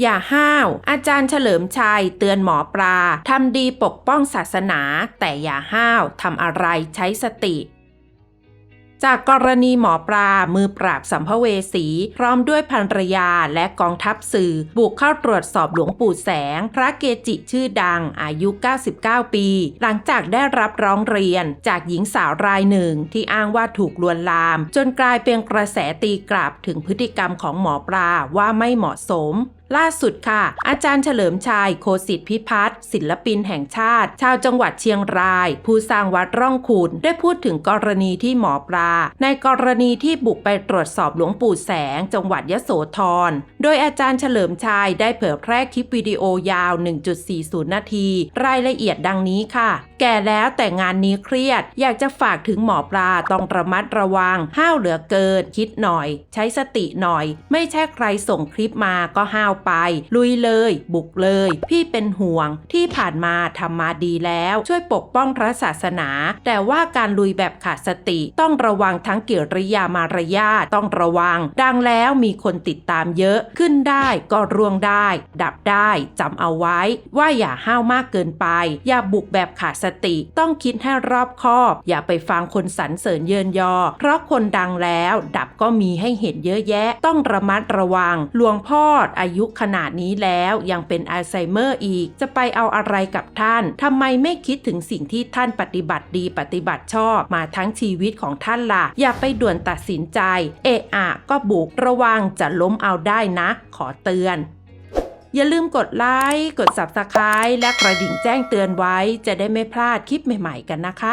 อย่าห้าว อาจารย์เฉลิมชัยเตือนหมอปลาทำดีปกป้องศาสนา แต่อย่าห้าวทำอะไรใช้สติจากกรณีหมอปลา มือปราบสัมภเวสี พร้อมด้วยภรรยาและกองทัพสื่อ บุกเข้าตรวจสอบหลวงปู่แสง พระเกจิชื่อดังอายุ 99 ปี หลังจากได้รับร้องเรียนจากหญิงสาวรายหนึ่งที่อ้างว่าถูกลวนลาม จนกลายเป็นกระแสตีกลับถึงพฤติกรรมของหมอปลาว่าไม่เหมาะสม ล่าสุดค่ะ อาจารย์เฉลิมชัยโคสิทธิพิพัฒน์ศิลปินแห่งชาติ ชาวจังหวัดเชียงราย ผู้สร้างวัดร่องขุนได้พูดถึงกรณีที่หมอปลา ในกรณีที่บุกไปตรวจสอบหลวงปู่แสง จังหวัดยโสธร โดยอาจารย์เฉลิมชัยได้เผยแพร่คลิปวิดีโอยาว 1.40 นาที รายละเอียดดังนี้ค่ะ แก่แล้วแต่งานนี้เครียด อยากจะฝากถึงหมอปลาต้องระมัดระวัง ห้าวเหลือเกิน คิดหน่อย ใช้สติหน่อย ไม่ใช่ใครส่งคลิปมาก็ห้าวไป ลุยเลย บุกเลย พี่เป็นห่วงที่ผ่านมาทำมาดีแล้ว ช่วยปกป้องพระศาสนา แต่ว่าการลุยแบบขาดสติ ต้องระวังทั้งกิริยามารยาทต้องระวัง ดังแล้วมีคนติดตามเยอะขึ้นได้ก็ร่วงได้ ดับได้จำเอาไว้ ว่าอย่าห้าวมากเกินไป อย่าบุกแบบขาดสติ ต้องคิดให้รอบคอบ อย่าไปฟังคนสรรเสริญเยินยอ เพราะคนดังแล้ว ดับก็มีให้เห็นเยอะแยะ ต้องระมัดระวัง หลวงพ่ออายุขนาดนี้แล้วยังเป็นอัลไซเมอร์อีก จะไปเอาอะไรกับท่าน ทำไมไม่คิดถึงสิ่งที่ท่านปฏิบัติดีปฏิบัติชอบมาทั้งชีวิตของท่านล่ะ อย่าไปด่วนตัดสินใจ เอะอะก็บุกระวังจะล้มเอาได้นะ ขอเตือนอย่าลืมกดไลค์ กด Subscribe และกระดิ่งแจ้งเตือนไว้ จะได้ไม่พลาดคลิปใหม่ๆกันนะคะ